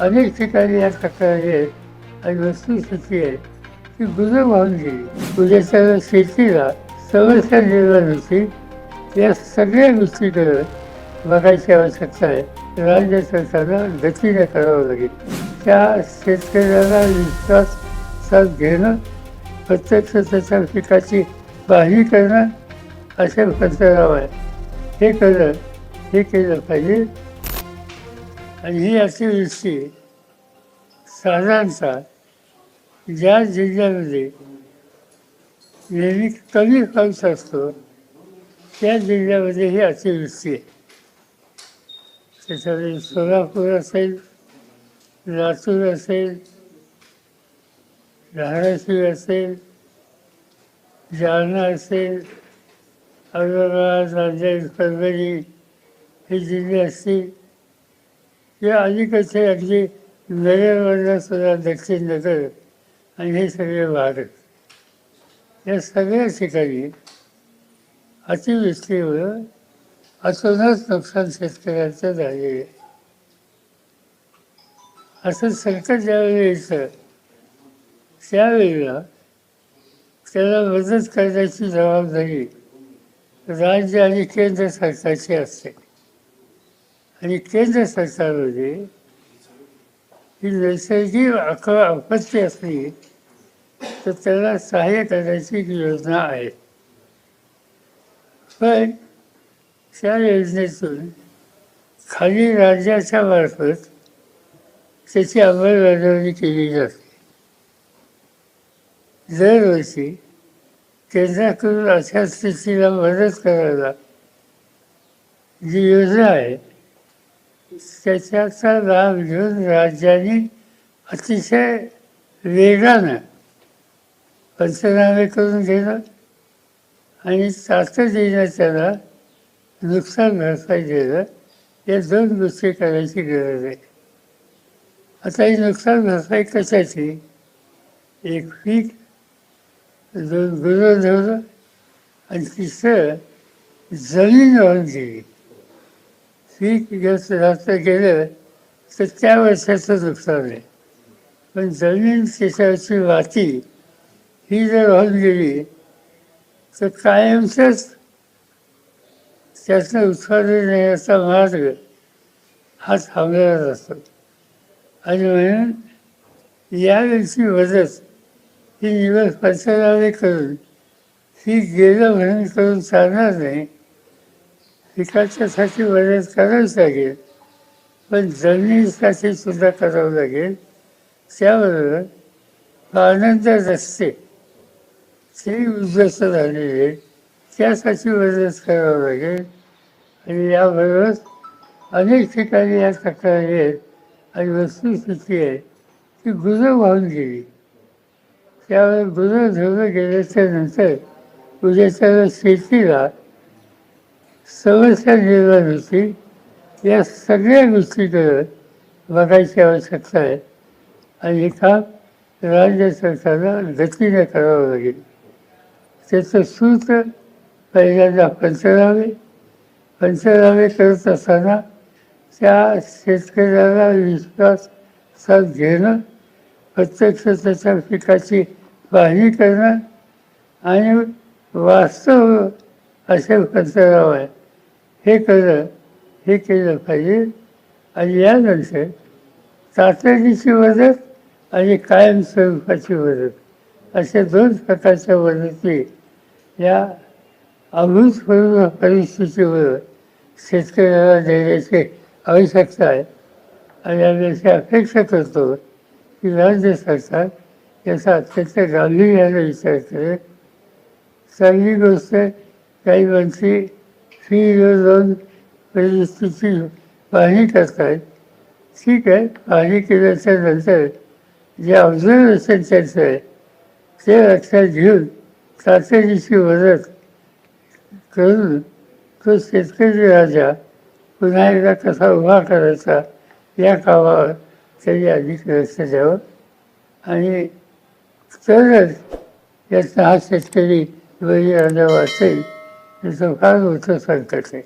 अनेक ठिकाणी या तक्रारी आहेत आणि वस्तुस्थिती आहे. की गुजर वाहून गेली उद्याच्या शेतीला समस्या निर्माण होती या सगळ्या गोष्टीकडे बघायची आवश्यकता आहे. राज्य सरकारला गतीने करावं लागेल. त्या शेतकऱ्याला विश्वास साथ घेणं प्रत्यक्ष त्याच्या पिकाची पाहणी करणं असे पंतराव आहे. हे करणं हे केलं पाहिजे. आणि ही अतिवृष्टी साधारणतः ज्या जिल्ह्यामध्ये नेहमी कमी पाऊस असतो त्या जिल्ह्यामध्ये ही अतिवृष्टी आहे. त्याच्यामध्ये सोलापूर असेल लातूर असेल धाराशिव असेल जालना असेल औरंगाबाद नांदेड परभणी हे जिल्हे असतील. किंवा अलीकडचे अगदी नगरमधला सुद्धा दक्षिण नगर आणि हे सगळे भारत. या सगळ्या ठिकाणी अतिवृष्टीमुळं अतोनाच नुकसान शेतकऱ्यांचं झालेलं आहे. असं संकट ज्यावेळी येतं त्यावेळेला त्याला मदत करण्याची जबाबदारी राज्य आणि केंद्र सरकारची असते. आणि केंद्र सरकारमध्ये ही नैसर्गिक अक आपत्ती असली तर त्याला सहाय्य करण्याची एक योजना आहे. पण त्या योजनेतून खाली राज्याच्या मार्फत त्याची अंमलबजावणी केली जाते. दरवर्षी केंद्राकडून अशा स्थितीला मदत करायला जी योजना आहे त्याच्याचा लाभ घेऊन राज्याने अतिशय वेगानं पंचनामे करून घेणं आणि तातडीनं त्याला नुकसान भरपाई देणं या दोन गोष्टी करायची गरज आहे. आता ही नुकसान भरपाई कशाची? एक पीक दोन गुणधर्म आणि तिसरं जमीन वाहून गेली पीक जास्त जास्त गेलं तर त्या वर्षाचं नुकसान आहे. पण जमीन शेताची वाती ही जर वाहून गेली तर कायमचंच त्याचं उत्पादन येण्याचा मार्ग हा थांबलेलाच असतो. आणि म्हणून यावेळची मदत ही निवड पंचनामे करून ही गेलं म्हणून करून चालणार नाही पिकाच्यासाठी मदत करावीच लागेल. पण जमिनीसाठी सुद्धा करावं लागेल. त्याबरोबर आनंद रस्ते ते उद्ध्वस्त झालेले त्यासाठी मदत करावं लागेल. आणि याबरोबर अनेक ठिकाणी या तक्रारी आहेत. आणि वस्तुस्थिती आहे ती गुजर वाहून गेली. त्यावेळेस गुजर धरलं गेल्याच्यानंतर उद्याच्या शेतीला समस्या निर्माण होती. या सगळ्या गोष्टीकडे बघायची आवश्यकता आहे. आणि हे काम राज्य सरकारला गतीने करावं लागेल. त्याचं सूत्र पहिल्यांदा पंचनामे. पंचनामे करत असताना त्या शेतकऱ्याला विश्वास साथ घेणं प्रत्यक्ष त्याच्या पिकाची पाहणी करणं आणि वास्तव असे पंचनामा. आहे हे करणं हे केलं पाहिजे. आणि यानंतर तातडीची मदत आणि कायमस्वरूपाची मदत अशा दोन प्रकारच्या मदती या अभूतपूर्व परिस्थितीवर शेतकऱ्याला देण्याची आवश्यकता आहे. आणि आम्ही अशी अपेक्षा करतो की राज्य सरकार याचा अत्यंत गांभीर्याने विचार करेल. चांगली गोष्ट काही मंत्री फी दोन परिस्थितीची पाहणी करतायत ठीक आहे पाहणी केल्याच्यानंतर जे ऑब्झर्वेशन त्यांचं आहे ते लक्षात घेऊन तातडीची मदत करून तो शेतकरी राजा पुन्हा एकदा कसा उभा करायचा या कामावर त्यांनी अधिक लक्ष द्यावं आणि तरच याचा हा शेतकरी बळी राजा वाचेल त्याचं काय होतं संकट आहे